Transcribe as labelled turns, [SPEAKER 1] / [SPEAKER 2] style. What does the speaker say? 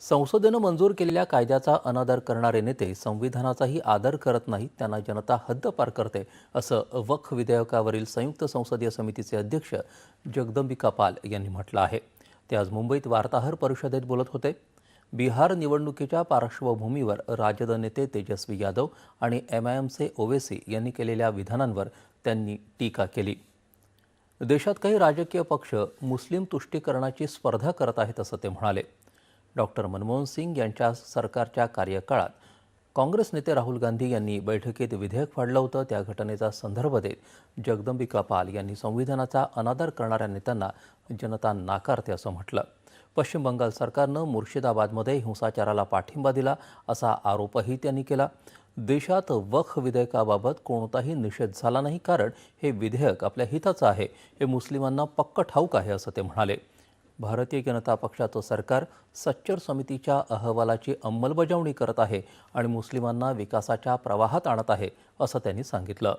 [SPEAKER 1] संसदेनं मंजूर केलेल्या कायद्याचा अनादर करणारे नेते संविधानाचाही आदर करत नाहीत त्यांना जनता हद्दपार करते असं वक्फ विधेयकावरील संयुक्त संसदीय समितीचे अध्यक्ष जगदंबिका पाल यांनी म्हटलं आहे. ते आज मुंबईत वार्ताहर परिषदेत बोलत होते. बिहार निवडणुकीच्या पार्श्वभूमीवर राजद नेते तेजस्वी यादव आणि एम आय एमचे ओवेसी यांनी केलेल्या विधानांवर त्यांनी टीका केली. देशात काही राजकीय पक्ष मुस्लिम तुष्टीकरणाची स्पर्धा करत आहेत असं ते म्हणाले. डॉक्टर मनमोहन सिंग यांच्या सरकारच्या कार्यकाळात काँग्रेस नेते राहुल गांधी यांनी बैठकीत विधेयक फाडलं होतं. त्या घटनेचा संदर्भ देत जगदंबिका पाल यांनी संविधानाचा अनादर करणाऱ्या नेत्यांना जनता नाकारते असं म्हटलं. पश्चिम बंगाल सरकारनं मुर्शिदाबादमध्ये हिंसाचाराला पाठिंबा दिला असा आरोपही त्यांनी केला. देशात वख विधेयकाबाबत कोणताही निषेध झाला नाही. कारण हे विधेयक आपल्या हिताचं आहे. हे मुस्लिमांना पक्क ठाऊक आहे असं ते म्हणाले. भारतीय जनता पक्षाचं सरकार सच्चर समितीच्या अहवालाची अंमलबजावणी करत आहे आणि मुस्लिमांना विकासाच्या प्रवाहात आणत आहे असं त्यांनी सांगितलं.